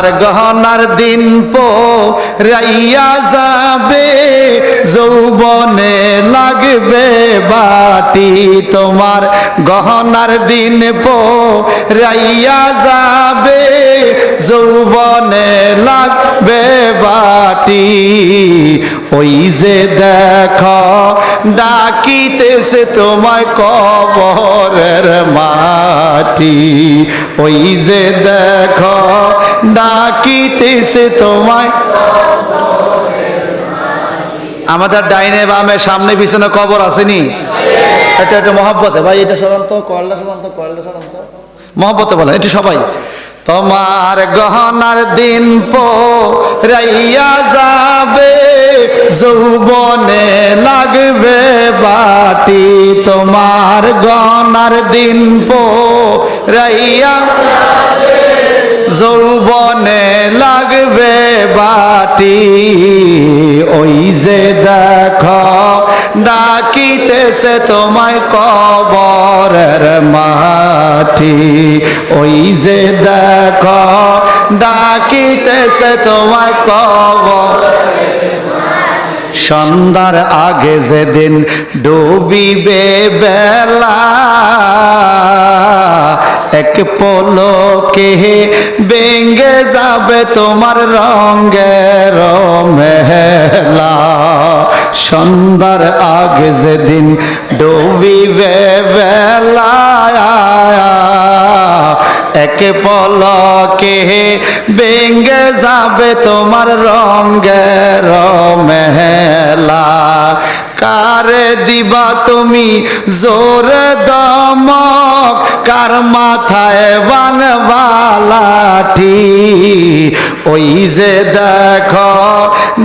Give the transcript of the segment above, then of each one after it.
তোমার গহনার দিন পো রাইয়া যাবে, যৌবনে লাগবে বাটি। তোমার গহনার দিন পো রাইয়া যাবে যৌবনে লাগবে বাটি, ওই যে দেখ, ডাকিতেছে তোমায় কবরের মাটি। ওই যে দেখ, ডাকিতেছে তোমায় আমাদের ডাইনে বামে সামনে পিছনে কবর আসেনি এটা একটা মহব্বতে, ভাই, এটা সরন্ত কয়লা সরন্ত কয়লা সরন্ত মহব্বতে বলেন, এটি সবাই। তোমার গহনার দিন পো রাইয়া যাবে, যৌবনে লাগবে বাটি। তোমার গহনার দিন পো রাইয়া যৌবনে লাগবে বাটি। ওই যে দেখ ডাকিতেছে তোমায় কবরের মাটি। ওই যে দেখ, ডাকিতেছে তোমায় কবর সন্ধ্যার আগে যেদিন ডুবিবে বেলা এক পলকে বেঙ্গে যাবে তোমার রঙ্গের মেলা। সন্ধ্যার আগে যেদিন ডুবিবে বেলা এক পলকে বেঙ্গে যাবে তোমার রঙ্গের মেলা। কারে দিবা তুমি জোর দমক, কার মাথায় বাংবালাঠি ওই যে দেখ,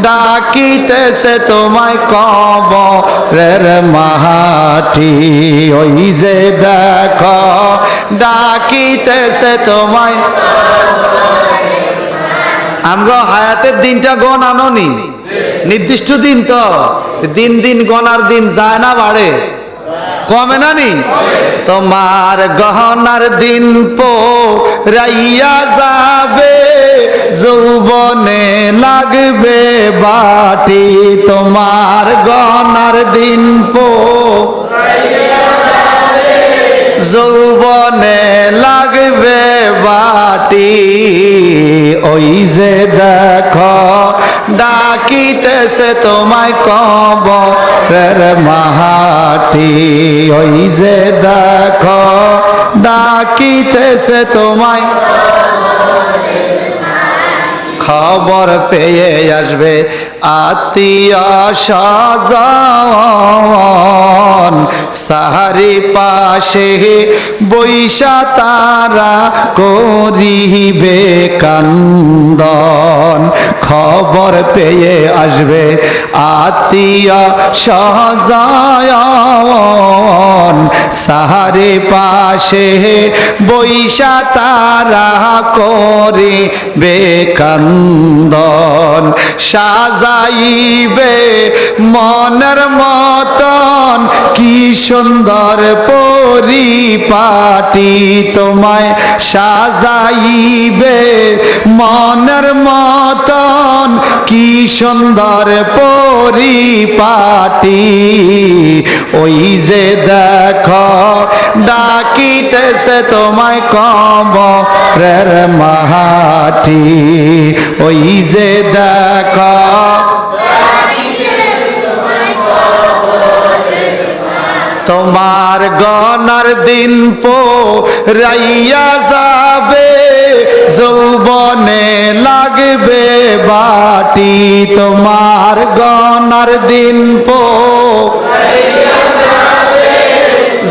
ডাকিতেছে তোমায় কবরের মাটি ওই যে দেখ, ডাকিতেছে তোমায় আমরা হায়াতের দিনটা গণ আননি। নির্দিষ্ট দিন তো। দিন দিন গনার দিন যায় না বাড়ে। কমে না নি? তোমার গহনার দিন পো রাইয়া যাবে, যৌবনে লাগবে বাটি। তোমার গহনার দিন পো যৌবনে লাগবে বাটি ওই যে দেখ ডাকিতেছে তোমায় কব মাহাটি। ওই যে দেখ ডাকিতেছে তোমায় খবর পেয়ে আসবে আত্মীয় স্বজন সাহারি পাশে বৈশা তারা করিবে কান্দন। খবর পেয়ে আসবে আত্মীয় স্বজন সাহারে পাশে বৈশা তারা করিবে কান্দন সাজাইবে মনের মতন। কি সুন্দর পরিপাটি তোমায় সাজাইবে মনের মতন। কি সুন্দর পরিপাটি। ওই যে দেখ, ডাকিতেছে তোমায় কবরের মাহাটি। ওই যে দেখ, তোমার গনার দিন পো রাইয়া যাবে যৌবনে লাগবে বাটি তোমার গনার দিন পো।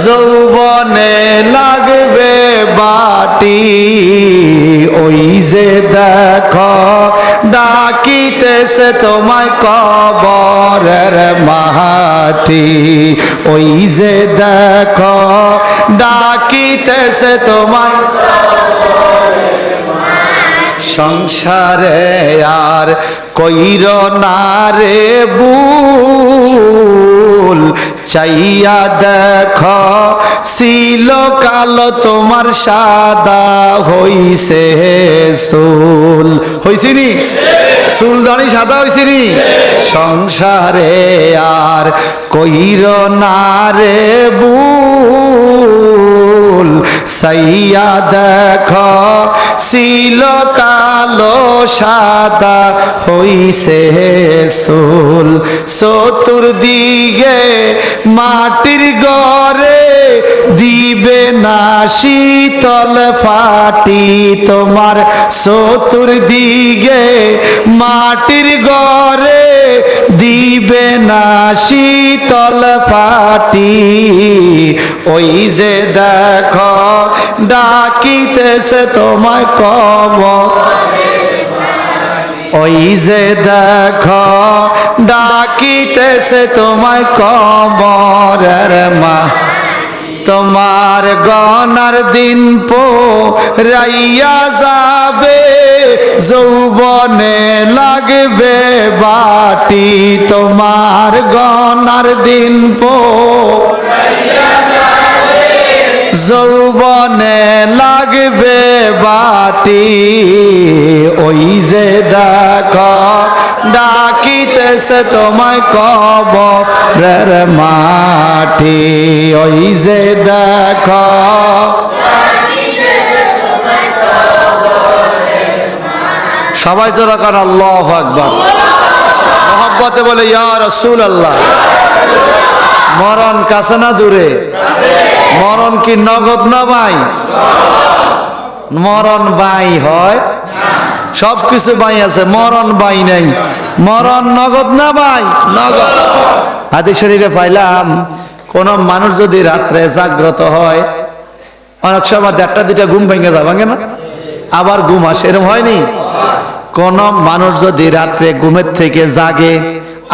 যৌবনে লাগবে বাটি, ওই যে দেখ, ডাকিতেছে তোমায় কবরের মাহাটি ওই যে দেখ, ডাকিতেছে তোমায় সংসারে আর কইর না রে বুল চাইয়া দেখ ছিল কালো তোমার সাদা হইছে সুল হইছিনি সুলদানি সাদা হইছিনি সংসারে আর কইর না রে বুল সাইয়া দেখ ছিল কালো সাদা হইছে সুল চতুর্দিকে মাটির গড়ে দিবে না শীতল ফাটি তোমার চতুর্দিকে মাটির গড়ে দিবে না শীতল ফাটি ওই যে দেখ, ডাকিতেছে তোমায় কব ওই যে দেখ, ডাকিতেছে তোমায় কবরের মা। তোমার গনার দিন পো রাইয়া যাবে, যৌবনে লাগবে বাটি। তোমার গনার দিন পো যৌবনে লাগবে বাটি, ওই যে দেখ, ডাকিতেছে তোমায় কবরের মাটি, ওই যে দেখ। সবাই জোরা কান, আল্লাহ আকবর। মোহাম্মতে বলে, ইয়া রসুল আল্লাহ মরণ কাছে না দূরে। মরণ কি নগদ না ভাই মরণ বাই হয়? সব কিছু বাই আছে, মরণ বাই নাই। মরণ নগদ না ভাই নগদ। হাদিস শরীফে পাইলাম, কোন মানুষ যদি রাত্রে জাগ্রত হয়, অনেক সময় দেড়টা দুটা ঘুম ভেঙে যায়, ভাঙে না? আবার ঘুম আসে এরকম হয়নি কোন মানুষ যদি রাত্রে ঘুমের থেকে জাগে,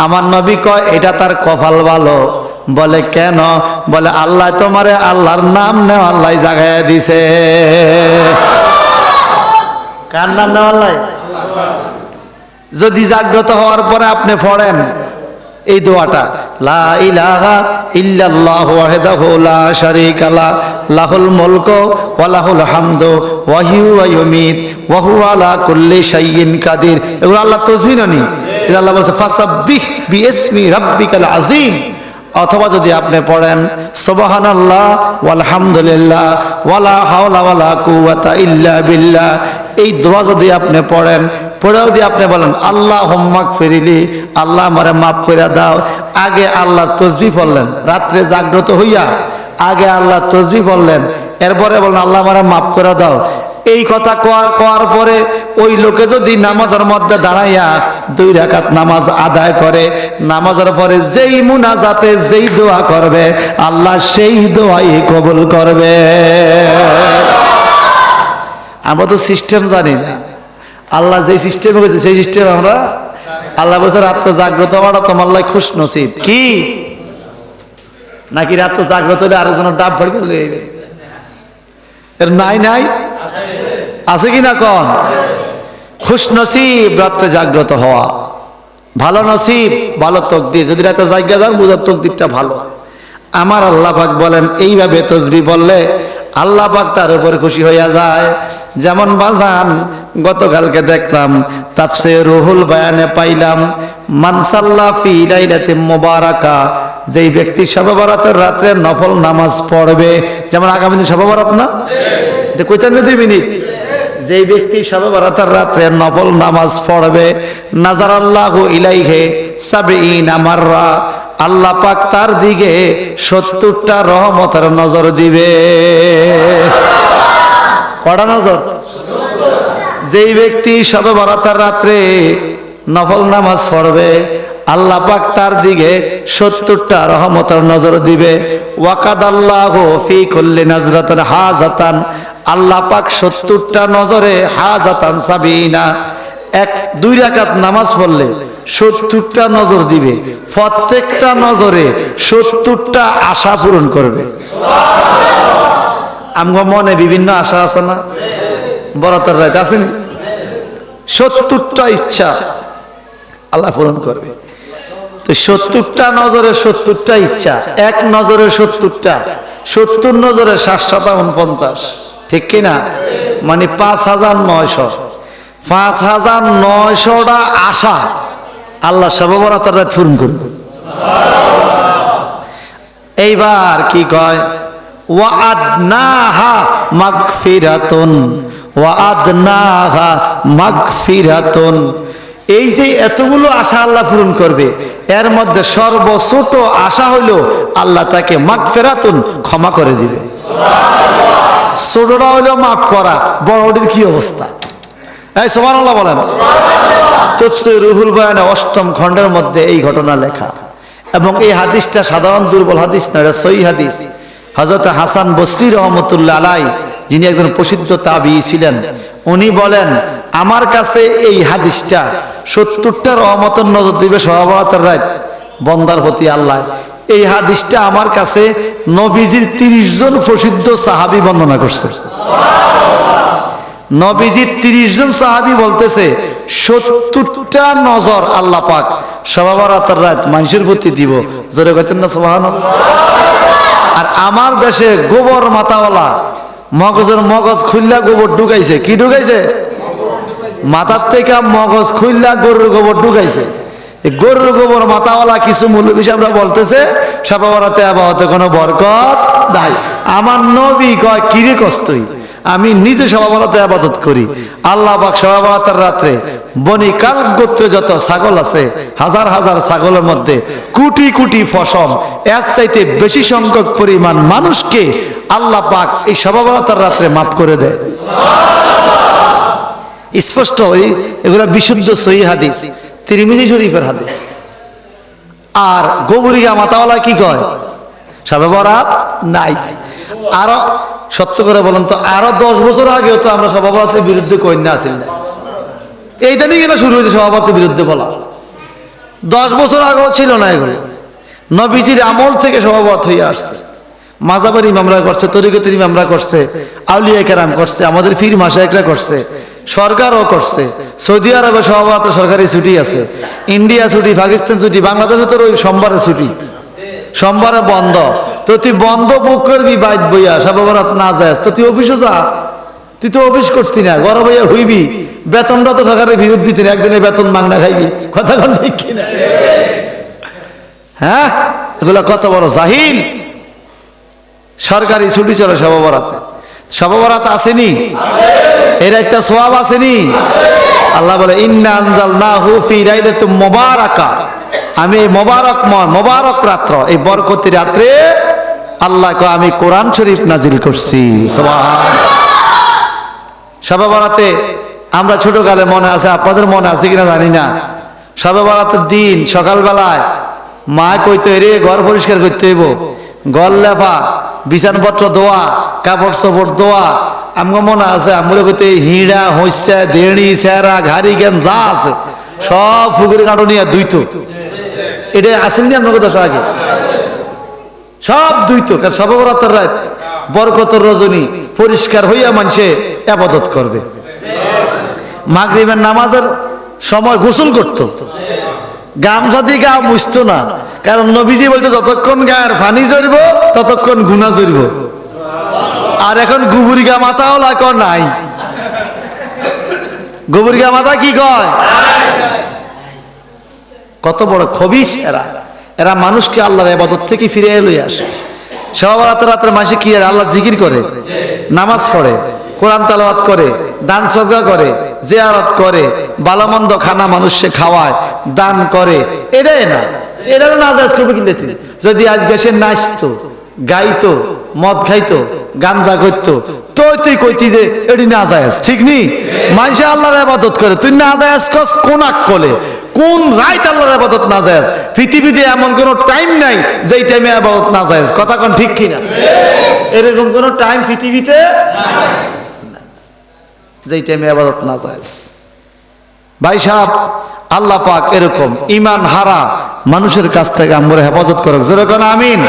আমার নবী কয়, এটা তার কপাল ভালো। বলে, কেন? বলে, আল্লাহ তোমারে আল্লাহর নাম নেও আল্লাহ জাগায় দিছে। কার নাম নেও আল্লাহ? যদি জাগ্রত হওয়ার পরে আপনি পড়েন এই দোয়াটা, লা ইলাহা ইল্লাল্লাহু ওয়াহদাহু লা শারীকা লা, লাহুল মুলকু ওয়া লাহুল হামদু ওয়া হিয়া ইউমিত ওয়া হুয়া আলা কুল্লি শাইইন কাদির। এগুলো আল্লাহ তাসবিহ নি আল্লাহ বলছে, ফাসাব্বিহ বিইসমি রাব্বিকাল আযীম। অথবা যদি আপনি পড়েন, সুবহানাল্লাহ, ওয়ালহামদুলিল্লাহ, ওয়ালা হাওলা ওয়ালা কুওয়াতা ইল্লা এই দোয়া যদি আপনি পড়েন, পড়েও যদি আপনি বলেন আল্লাহ হোম্মাক ফেরিলি আল্লাহ আমারে মাফ করে দাও। আগে আল্লাহ তসবি পড়লেন, রাত্রে জাগ্রত হইয়া, আগে আল্লাহ তসবি পড়লেন, এরপরে বলেন, আল্লাহ আমারে মাফ করে দাও। এই কথা কোয়ার কোয়ার পরে ওই লোকে যদি নামাজের মধ্যে দাঁড়াইয়া দুই রাকাত নামাজ আদায় করে, নামাজের পরে যেই মুনাজাতে যেই দোয়া করবে, আল্লাহ সেই দোয়াই কবুল করবে। আমরা তো সিস্টেম জানি না। আল্লাহ যে সিস্টেম হয়েছে সেই সিস্টেম আমরা আল্লাহ বলছে, রাত্রে জাগ্রত হওয়াটা তোমার লাই খুশ নসিব কি? নাকি রাত্রে জাগ্রত হলে আরেকজনের ডাব ভরে এর নাই নাই? আছে কি না কন? খুশ নসিব, রাত্রে জাগ্রত হওয়া। ভালো নসিব, ভালো তকদির। যদি রাতে জায়গা যান, বুঝার তকদিরটা ভালো। আমার আল্লাহ পাক বলেন, এইভাবে তসবি বললে আল্লাহ পাক তার উপর খুশি হইয়া যায়। যেমন বাজান, গতকালকে দেখলাম তাপসে রুহুল বায়ানে পাইলাম মানসাল্লা ফি লাইলাতিন মুবারাকা যেই ব্যক্তি শবে বরাতের রাত্রে নফল নামাজ পড়বে, যেমন আগামী দিন শবে না? কইতেন দুই মিনিট? যেই ব্যক্তি শবে বরাতের রাত্রে নফল নামাজ পড়বে নাজার আল্লাহ ইলাইহে সাবিন আমাররা আল্লাহ পাক তার দিকে সত্তরটা রহমতের নজর দিবে। কড়া নজর? যেই ব্যক্তি শবে বরাতের রাত্রে নফল নামাজ পড়বে আল্লাহ পাক তার দিকে সত্তরটা রহমতের নজর দিবে। ওয়াকাদ আল্লাহ ফি করলে নাজরাতান হাজাতান। আল্লাহ পাক সত্তরটা নজরে হাজাতান সাবিনা। এক, দুই রাকাত নামাজ পড়লে সত্তরটা নজর দিবে। প্রত্যেকটা নজরে সত্তরটা আশা পূরণ করবে। আমগো মনে বিভিন্ন আশা আছে না? বরাতের রাত আসেনি সত্তরটা ইচ্ছা আল্লাহ পূরণ করবে। সত্তরটা নজরে সত্তরটা ইচ্ছা, এক নজরে সত্তরটা, সত্তর নজরে সাত সাতা উনপঞ্চাশ ঠিক কিনা মানে পাঁচ হাজার নয়শো। পাঁচ হাজার নয়শোটা আশা আল্লাহ সবরাতার পূরণ করবে এইবার কি কয়? ওয়াদনাহা মাগফিরাতুন ওয়াদনাহা মাগফিরাতুন। এই যে এতগুলো আশা আল্লাহ পূরণ করবে, এর মধ্যে সর্বছোট আশা হইল আল্লাহ তাকে মাগফিরাতুন ক্ষমা করে দিবে। ছোটটা হইল মাফ করা বড়টির কি অবস্থা? এই সোমান আল্লাহ বলেন রুহুল বয়ানে অষ্টম খণ্ডের মধ্যে এই ঘটনা লেখা। এবং এই হাদিসটা সাধারণ দুর্বল হাদিস নয় এটা সহি হাদিস। হজরত হাসান বসরি রহমতুল্লাহ আলাই, যিনি একজন প্রসিদ্ধ তাবি ছিলেন, উনি বলেন আমার কাছে এই হাদিসটা সত্তরটা রহমতের নজর দিবে সহবরাতের রায় বন্দার প্রতি আল্লাহ। এই হাদিসটা আমার কাছে নবীজির তিরিশ জন প্রসিদ্ধ সাহাবি বন্দনা করছে। নবীজির তিরিশ জন সাহাবি বলতেছে, সত্তরটা নজর আল্লাহ পাক সবাবরাতের রাত মানুষের প্রতি দিব। জোরে কইতেন না সোহান আর আমার দেশে গোবর মাথাওয়ালা মগজের মগজ খুললা গোবর ঢুকাইছে, কি ঢুকাইছে? মাথার থেকে মগজ খুললা গরুর গোবর ঢুকাইছে। গরুর গোবর মাথাওয়ালা কিছু মূল্য সাহেবরা বলতেছে সবাবরাতে আবহাওয়াতে কোনো বরকত নাই। আমার নবী কয় কিরে কষ্টই আমি নিজে সভাবরাতে আবাদত করি। আল্লাহ পাক সভাবরাতের রাত্রে বনি কাল গোত্রে যত ছাগল আছে, হাজার হাজার ছাগলের মধ্যে কোটি কোটি ফসল এর চাইতে বেশি সংখ্যক পরিমাণ মানুষকে আল্লাহ পাক এই সভাবরাতের রাত্রে মাফ করে দেয়। স্পষ্ট ওই এগুলো বিশুদ্ধ সহি হাদিস, তিরিমিজি শরীফের হাদিস। আর গোবরিয়া মাতাওয়ালা কি কয়? সবে বরাত নাই। আরও, সত্য করে বলেন তো, আরও দশ বছর আগেও তো আমরা সভাপতির বিরুদ্ধে কন্যা আসিল না এইটা নিয়ে কেন শুরু হয়েছে সভাপতির বিরুদ্ধে বলা? দশ বছর আগেও ছিল না এগুলো। নবীজির আমল থেকে সভাপত হয়ে আসছে। মাজাবার ইমামরা করছে, তরিকতের ইমামরা করছে, আউলিয়া কেরাম করছে, আমাদের ফির মাসায়করা করছে। সরকারও করছে। সৌদি আরবে সভাপত সরকারি ছুটি আছে। ইন্ডিয়া ছুটি, পাকিস্তান ছুটি, বাংলাদেশে তো ওই সোমবারে ছুটি। সোমবারে বন্ধ। তো তুই বন্ধ বুক করবি বাইত বইয়া সবাবরাত না যাস। তো তুই অফিসও যা। তুই তো অফিস করতি না গরম বইয়া হইবি বেতনটা তো সরকারের ফেরত দিতি না, একদিনে বেতন মাংনা খাইবি। কথা কন ঠিক কিনা? হ্যাঁ? এগুলো কত বড় জাহিল। সরকারি ছুটি চলে সবাবরাতে সবাবরাত আসেনি? এর একটা সোয়াব আল্লাহ বলে আনজাল না হু ফি রাইলাতুম মুবারাকা। আমি এই মোবারকময় মোবারক রাত্র, এই বরকতি রাত্রে আল্লাহকে আমি কোরআন শরীফ নাজিল করছি। সবে বরাতে আমরা ছোটকালে মনে আছে, আপনাদের মনে আছে কিনা জানি না। সবে বরাতের দিন, সকালবেলায় মা কইতো রে ঘর পরিষ্কার করতে হইব। ঘর লেফা বিছানপত্র দোয়া কাপড় চোপড় দোয়া আমার মনে আছে আমরা কইতে হিড়া হইসা দেড়ি সেরা ঘাড়ি জ্ঞান যা আছে। সব ফুকুরি কাটো নিয়ে দুইতো এটা আসেননি আপনার কথা আগে? সব দুইতো কারণ সবরাতের রাত, বরকতর রজনী, পরিষ্কার হইয়া মানুষে আবাদত করবে। মাগরিবের নামাজের সময় গোসল করত। গামছা গা মুছত না। কারণ নবীজি বলছে, যতক্ষণ গায়ের ফানি জড়িব ততক্ষণ গুণা জড়িব আর এখন গুবুরি গা মাথাও লাগ নাই। গুবুরি গা মাথা কি কয়? কত বড় খবিস এরা। এরা মানুষকে আল্লাহর আবাদত থেকে ফিরে লই আসে। সব রাতে রাত্রে মাসে কি আর আল্লাহ জিকির করে, নামাজ পড়ে। কোরআন তালাবাত করে দান সদকা করে জিয়ারত করে বালামন্দ খানা মানুষকে খাওয়ায় দান করে এটাই না। এটা না আজ করবে কিন্তু তুই। যদি আজকে সে নাচতো গাইতো মদ খাইতো গাঞ্জা করতো তো তুই কইতি যে এটি না যায় ঠিক নি? মানুষে আল্লাহর আবাদত করে তুই না যায় কোন আকলে? কোন রাইত আল্লাহর আবাদত না যায় পৃথিবীতে এমন কোন টাইম নাই যেই টাইমে আবাদত না যায় কথা কোন ঠিক কিনা? এরকম কোন টাইম পৃথিবীতে যেই টাইমে আবাদত না যায় ভাই সাহেব, আল্লাহ পাক এরকম ইমান হারা মানুষের কাছ থেকে আমরা হেফাজত করুক। জোরে কোন আমিন।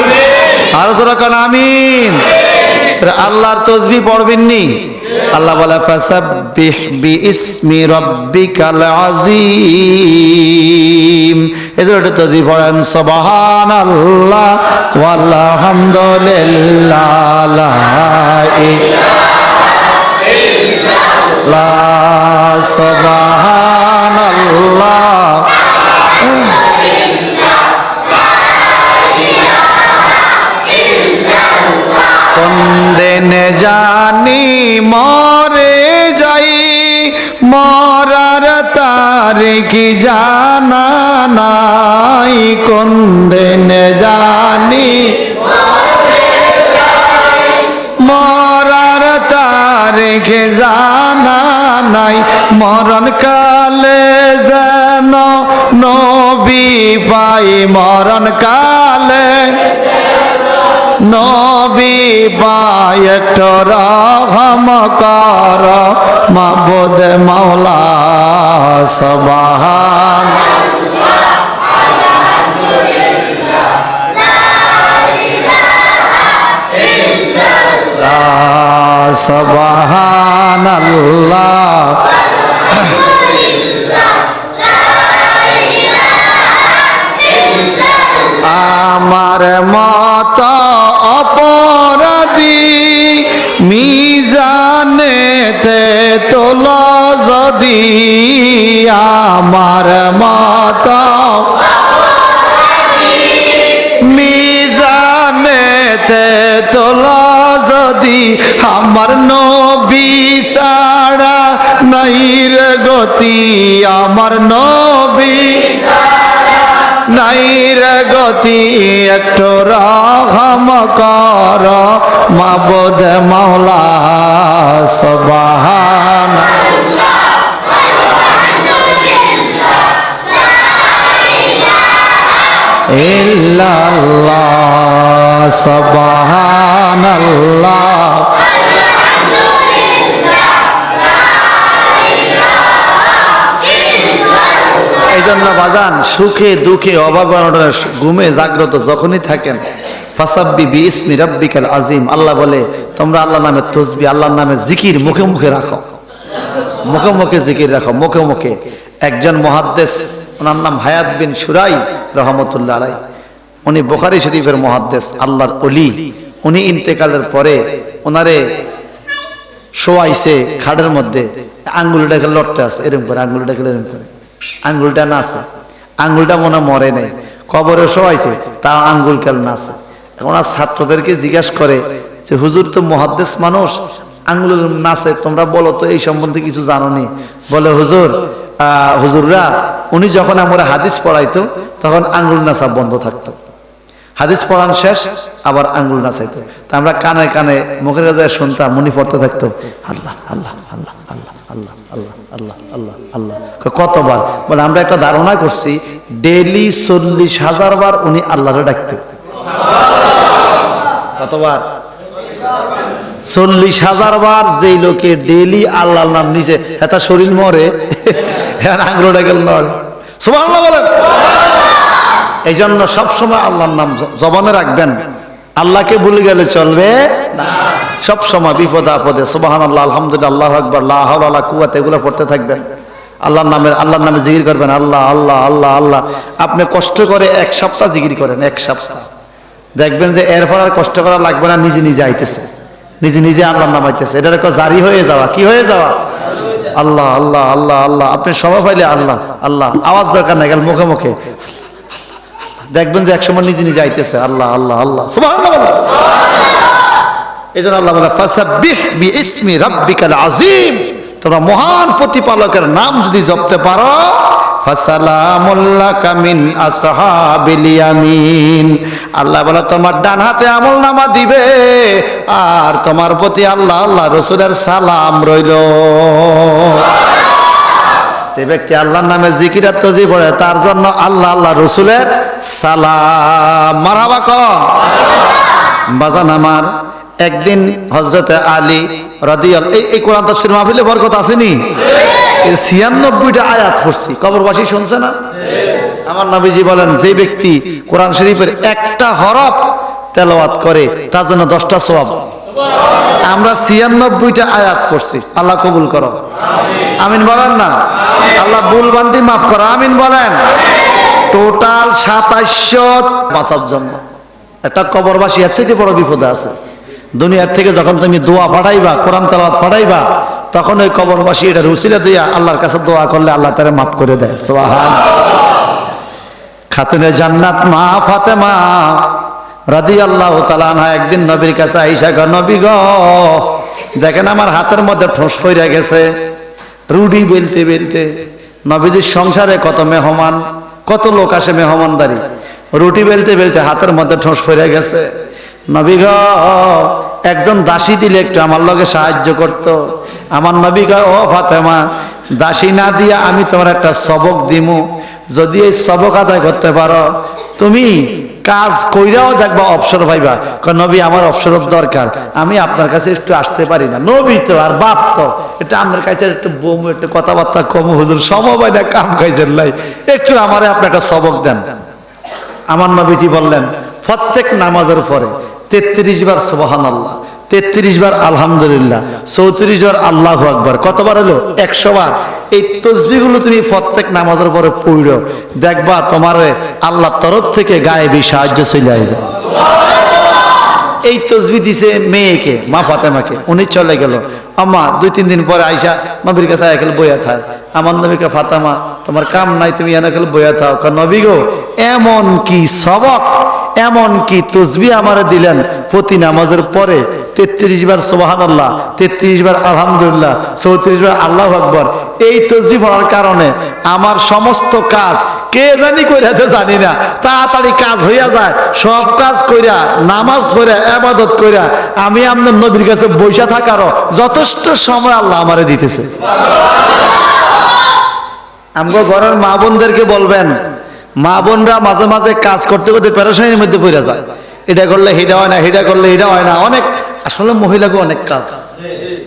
আরও জোরে কোন আমিন। আল্লাহর তসবি পড়বেননি আল্লাহ বলে, ফাসাব্বিহ বিইসমি রাব্বিকাল আযীম। এদের তজি পড়েন সবাহান আল্লাহ আলহামদুলিল্লাহ লা ইল্লাল্লাহ, সবাহান আল্লাহ কোন দিন জানি মরে যাই মরার তারিখ জানা নাই। কোন দিন জানি মরার তারিখ জানা নাই, মরণ কালে যেন নবী পাই, মরণ কালে নবী বায়ট রহম কর, মাবুদ মাওলা, সবাহান। সবাহান আমার মত অপরাধী মিজানেতে তোল যদি আমার মত মিজানেতে তোল যদি আমার নবী সারা নাই রে গতি, আমার নবী নাইর গতি, একটু রহম কর, মাবুদ মাওলা সবাহান ইল্লাল্লাহ, সবাহানাল্লাহ। এই বাজান, সুখে দুঃখে অভাব ঘুমে জাগ্রত যখনই থাকেন। ফাসাব্বি বি ইসমি রব্বিকাল আজিম আল্লাহ বলে, তোমরা আল্লাহ নামে তসবি, আল্লাহর নামে জিকির মুখে মুখে রাখো। মুখে মুখে জিকির রাখো, মুখে মুখে। একজন মহাদ্দেশ ওনার নাম হায়াত বিন সুরাই রহমতুল্লাহ আলাই উনি বোখারি শরীফের মহাদ্দেশ আল্লাহর অলি উনি ইন্তেকালের পরে ওনারে শোয়াইছে খাটের মধ্যে। আঙ্গুলটাকে লড়তে আছে, এরকম করে আঙ্গুলটাকে এরকম করে। আঙ্গুলটা না আছে। আঙ্গুলটা মনে মরে নেই। কবরে শোয়াইছে তা আঙ্গুল কেন না আছে? এখন আর ছাত্রদেরকে জিজ্ঞাসা করে যে, হুজুর তো মহাদ্দেশ মানুষ, আঙ্গুল নাচে তোমরা বলো তো এই সম্বন্ধে কিছু জানো নি? বলে, হুজুর হুজুররা, উনি যখন আমরা হাদিস পড়াইতো, তখন আঙ্গুল নাচা বন্ধ থাকতো। হাদিস পড়ান শেষ, আবার আঙ্গুল নাচাইতো তা আমরা কানে কানে মুখের কাছে শুনতাম মনি পড়তে থাকতো, আল্লাহ আল্লাহ আল্লাহ আল্লাহ আল্লাহ আল্লাহ আল্লাহ আল্লাহ আল্লাহ। কতবার? আমরা একটা ধারণা করছি ডেলি চল্লিশ হাজার বার উনি আল্লাহরে ডাকতো কতবার? চল্লিশ হাজার বার যেই লোকে ডেলি আল্লাহর নাম নিচে এটা শরীর মরে হ্যাঁ গেল, নড়ে। সুবহানাল্লাহ বলেন। এই জন্য সবসময় আল্লাহর নাম জবানে রাখবেন। আল্লাহকে ভুলে গেলে চলবে না। সব সময় বিপদ আপদে সুবাহান আল্লাহ আলহামদুলিল্লাহ, আল্লাহ আকবর আল্লাহ আল্লাহ কুয়াতে এগুলো পড়তে থাকবেন। আল্লাহর নামের, আল্লাহর নামে জিকির করবেন, আল্লাহ আল্লাহ আল্লাহ আল্লাহ। আপনি কষ্ট করে এক সপ্তাহ জিকির করেন, এক সপ্তাহ। দেখবেন যে এরপর আর কষ্ট করা লাগবে না, নিজে নিজে আইতেছে। নিজে নিজে আল্লাহর নাম আইতেছে। এটা একটা জারি হয়ে যাওয়া, কি হয়ে যাওয়া? আল্লাহ আল্লাহ আল্লাহ আল্লাহ। আপনি সবাই পাইলে আল্লাহ আল্লাহ। আওয়াজ দরকার নাই গেল মুখে মুখে। দেখবেন যে একসময় নিজে নিজে আইতেছে, আল্লাহ আল্লাহ আল্লাহ। সুবহানাল্লাহ। বলো। এই জন্য আল্লাহ বলে, ফাসাব্বিহ বিইসমি রাব্বিকাল আযীম। তোমরা মহান প্রতিপালকের নাম যদি জপতে পারো আল্লাহ বলে, তোমার ডান হাতে আমল নামা দিবে, আর তোমার প্রতি আল্লাহ আল্লাহ রসুলের সালাম রইল। যে ব্যক্তি আল্লাহর নামে জিকিরাত তজি পড়ে, তার জন্য আল্লাহ আল্লাহ রসুলের সালাম। মারাবা বাজান আমার একদিন হজরতে আলী রাদিয়াল এই এই কোরআন তাফসীর মাহফিলে বরকত আসেনি? ছিয়ানব্বইটা আয়াত পড়ছি। কবরবাসী শুনছে না? আমার নবীজি বলেন, যে ব্যক্তি কোরআন শরীফের একটা হরফ তেলাওয়াত করে, তার জন্য দশটা সওয়াব। আমরা ছিয়ানব্বইটা আয়াত করছি আল্লাহ কবুল করো। আমিন বলেন না? আল্লাহ ভুল বান্দি মাফ করো। আমিন বলেন? টোটাল সাতাইশশো বাঁচার জন্য। একটা কবরবাসী এর থেকে বড় বিপদে আছে। দুনিয়ার থেকে যখন তুমি দোয়া পাঠাইবা, কোরআন তালাত পাঠাইবা, তখন ওই কবরবাসী এটা রুসিলে দিয়া আল্লাহর কাছে দোয়া করলে আল্লাহ তারা মাফ করে দেয়। সোহান খাতুনে জান্নাত মা ফাতেমা রাদি আল্লাহ তালানহা একদিন নবীর কাছে আইসা গ, নবী গ, দেখেন আমার হাতের মধ্যে ঠোঁস ফইরা গেছে, রুডি বেলতে বেলতে, নবীজির সংসারে কত মেহমান, কত লোক আসে মেহমানদারি, রুটি বেলতে বেলতে হাতের মধ্যে ঠোঁস ফইরা গেছে। নবী গ একজন দাসী দিলে একটু আমার লগে সাহায্য করত। আমার নবী গ ও ফাতেমা, দাসী না দিয়া আমি তোমার একটা সবক দিমু। যদি এই সবক আদায় করতে পারো, তুমি কাজ কইরাও দেখবা, অবসর কারণ নবী আমার অবসরের দরকার। আমি আপনার কাছে একটু আসতে পারি না। নবী তো আর বাপ তো। এটা আপনার কাছে একটু বমু, একটু কথাবার্তা কম। হুজুর, সমবায় না, কাম খাইছেন লাই। একটু আমারে আপনি একটা সবক দেন। আমার নবীজি বললেন, প্রত্যেক নামাজের পরে তেত্রিশ বার সুবাহান আল্লাহ তেত্রিশ বার আলহামদুলিল্লাহ, চৌত্রিশ বার আল্লাহ আকবার, কতবার হলো? একশো বার। এই তসবিগুলো তুমি প্রত্যেক নামাজের পরে পড়ো, দেখবা তোমার আল্লাহ তরফ থেকে গায়েবী সাহায্য চলে আসবে। এই তসবি দিছে মেয়েকে, মা ফাতেমাকে, উনি চলে গেল। আম্মা, দুই তিন দিন পরে আইসা নবীর কাছে আইকেল বইয়া থাক। আমার নবীকে ফাতেমা, তোমার কাম নাই, তুমি এনাকেল বইয়া থাও কারণ নবী গো, এমন কি সবক? এমন কি তসবি আমারে দিলেন প্রতি নামাজের পরে তেত্রিশ বার সোবাহান আল্লাহ তেত্রিশ বার আলহামদুলিল্লাহ চৌত্রিশ বার আল্লাহ আকবর। এই তসবি পড়ার কারণে আমার সমস্ত কাজ কে জানি কইরাতে জানি না। তাড়াতাড়ি কাজ হইয়া যায় সব কাজ কইরা নামাজ পড়ে আবাদত কইরা আমি আপনার নবীর কাছে বৈশা থাকারও যথেষ্ট সময় আল্লাহ আমারে দিতেছে। আমগো ঘরের মা বোনদেরকে বলবেন মা বোনরা মাঝে মাঝে কাজ করতে করতে পেরেশানির মধ্যে পড়ে যায়। এটা করলে হিটা হয় না হিটা করলে হিটা হয় না। অনেক আসলে মহিলাকে অনেক কাজ।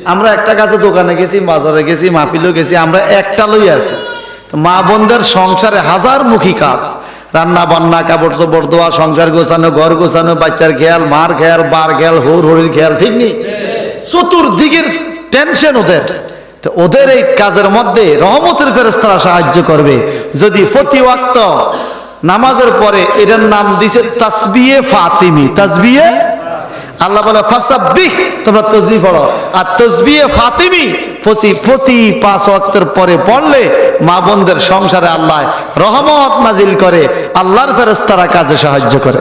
আমরা একটা কাছে দোকানে গেছি, বাজারে গেছি, মাহফিলেও গেছি, আমরা একটা লই আছি। মা বোনদের সংসারে হাজার মুখী কাজ। রান্না বান্না, কাপড় চোপড় দোয়া সংসার গোছানো, ঘর গোছানো, বাচ্চার খেয়াল, মার খেয়াল, বার খেয়াল হুর হরির খেয়াল, ঠিক নেই? চতুর্দিকের টেনশন ওদের। তো ওদের এই কাজের মধ্যে রহমতের ফেরেস্তারা সাহায্য করবে। যদি প্রতি নামাজের পরে এটার নাম দিছে তাসবিয়ে ফাতিমি। তাসবিয়ে আল্লাহ বলে তোমরা তসবি পড়ো। আর তসবিয়ে ফাতিমি প্রতি পাঁচ পরে পড়লে মা বোনদের সংসারে আল্লাহ রহমত নাজিল করে, আল্লাহর ফেরেস্তারা কাজে সাহায্য করে।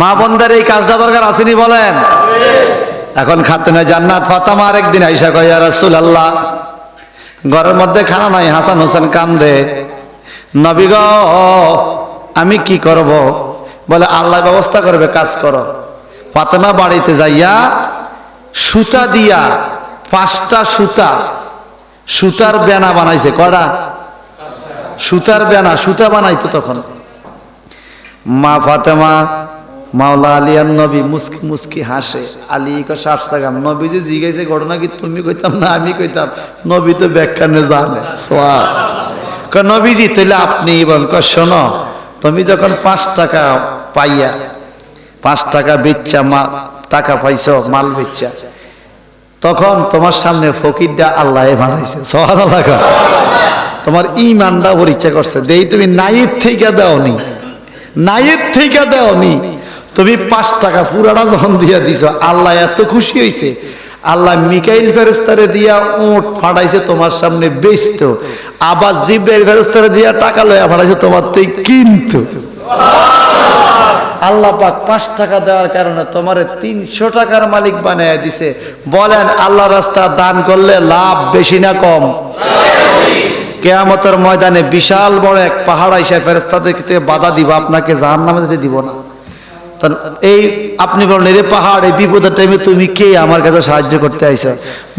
মা বোনদের এই কাজটা দরকার আসেনি বলেন? এখন খাতে না জান্নাত। ফাতামা আরেকদিন আইসা কয়া রাসুল আল্লাহ ঘরের মধ্যে খানা নাই, হাসান হোসেন কান্দে। নবী গো, আমি কি করব? বলে, আল্লাহ ব্যবস্থা করবে, কাজ করো। ফাতেমা বাড়িতে যাইয়া সুতা দিয়া, পাঁচটা সুতা, সুতার বেনা বানাইছে। কড়া সুতার বেনা, সুতা বানাইতো তখন। মা ফাতেমা মাওলা আলিয়ান নবী মুস্কি মুস্কি হাসে। আলী কষার সাগাম, নবী যে জিগাইছে ঘটনা কি তুমি কইতাম না আমি কইতাম? নবী তো ব্যাখ্যানে জানে সোয়া নবীজি তাহলে আপনি বল ক শোনো, তুমি যখন পাঁচ টাকা পাইয়া, পাঁচ টাকা বেচা মা, টাকা পাইছো, মাল বেচা, তখন তোমার সামনে ফকিরটা আল্লাহ বানাইছে। সোহান তোমার ইমানটা পরীক্ষা করছে। দেই তুমি নাইয়ের থেকে দাওনি, নাইয়ের থেকে দাওনি তুমি পাঁচ টাকা পুরাটা যখন দিয়া দিছ, আল্লাহ এত খুশি হয়েছে আল্লাহ মিকাইল ফেরেস্তারে দিয়া উঁট ফাটাইছে তোমার সামনে বেচত। আবার জিব্রাইল ফেরেস্তারে দিয়া টাকা লয়া ফাটাইছে তোমার থেকে কিন্তু। আল্লাহ পাক পাঁচ টাকা দেওয়ার কারণে তোমার তিনশো টাকার মালিক বানিয়ে দিছে। বলেন আল্লাহ রাস্তা দান করলে লাভ বেশি না কম? কেয়ামতের ময়দানে বিশাল বড় এক পাহাড় আইসা ফেরেস্তাদেরকে বাধা দিব, আপনাকে জাহান নামে দিব না। তা এই আপনি বলেন রে পাহাড়, এই বিপদের টাইমে তুমি কে? আমার কাছে সাহায্য করতে আইছো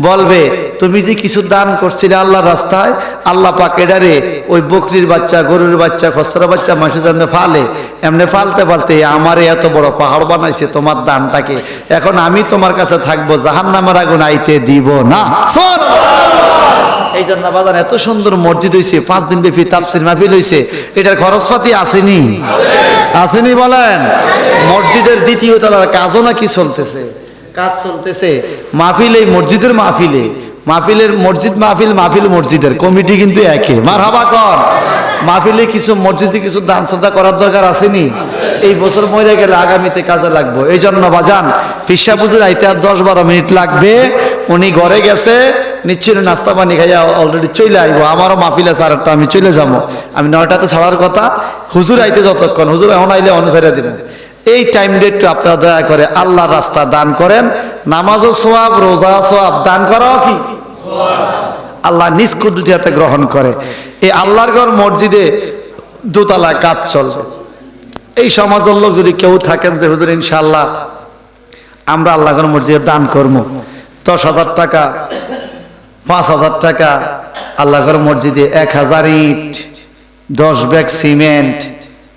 বলবে, তুমি যে কিছু দান করছিলে আল্লাহর রাস্তায়, আল্লাহ পাক এডারে ওই বকরির বাচ্চা, গরুর বাচ্চা, খসরা বাচ্চা মানুষের জন্য ফালে। এমনি ফালতে ফালতে আমারে এত বড় পাহাড় বানাইছে তোমার দানটাকে। এখন আমি তোমার কাছে থাকব জাহান নামের আগুন আইতে দিব না। এই জন্য বাজার এত সুন্দর মসজিদ হয়েছে পাঁচ দিন ব্যাপী তাপসির মাহফিল হয়েছে এটার খরচপাতি আসেনি। আসেনি বলেন, মসজিদের দ্বিতীয় তলার কাজও নাকি চলতেছে। কাজ চলতেছে। মাহফিল মসজিদের মাহফিলে। মাহফিলের মসজিদ মাহফিল মাহফিল মসজিদের। কমিটি কিন্তু একে। মার হাবা কর। মাহফিলে কিছু মসজিদে কিছু দান সদা করার দরকার আসেনি। এই বছর মরে গেলে আগামীতে কাজে লাগবো। এই জন্য বাজান, ফিসা পুজোর আইতে আর দশ বারো মিনিট লাগবে। উনি ঘরে গেছে। নিশ্চয় নাস্তা পানি খাইয়া অলরেডি চলে আইবো। আমারও মাহফিল আছে আরেকটা, আমি চলে যাব। আমি নয়টাতে ছাড়ার কথা, হুজুর আইতে যতক্ষণ, হুজুর এখন আইলে অনুসারে দিবেন। এই টাইম ডেটটা আপনারা দয়া করে আল্লাহর রাস্তা দান করেন। নামাজও সোয়াব রোজা সোয়াব দান করাও কি? আল্লাহ নিজ কুদরতিতে গ্রহণ করে। এই আল্লাহর ঘর মসজিদে দোতলা কাজ চলবে। এই সমাজের লোক যদি কেউ থাকেন যে, হুজুর ইনশাল্লাহ আমরা আল্লাহ ঘর মসজিদে দান করব। দশ হাজার টাকা পাঁচ হাজার টাকা। আল্লাহর মসজিদে এক হাজার ইট দশ ব্যাগ সিমেন্ট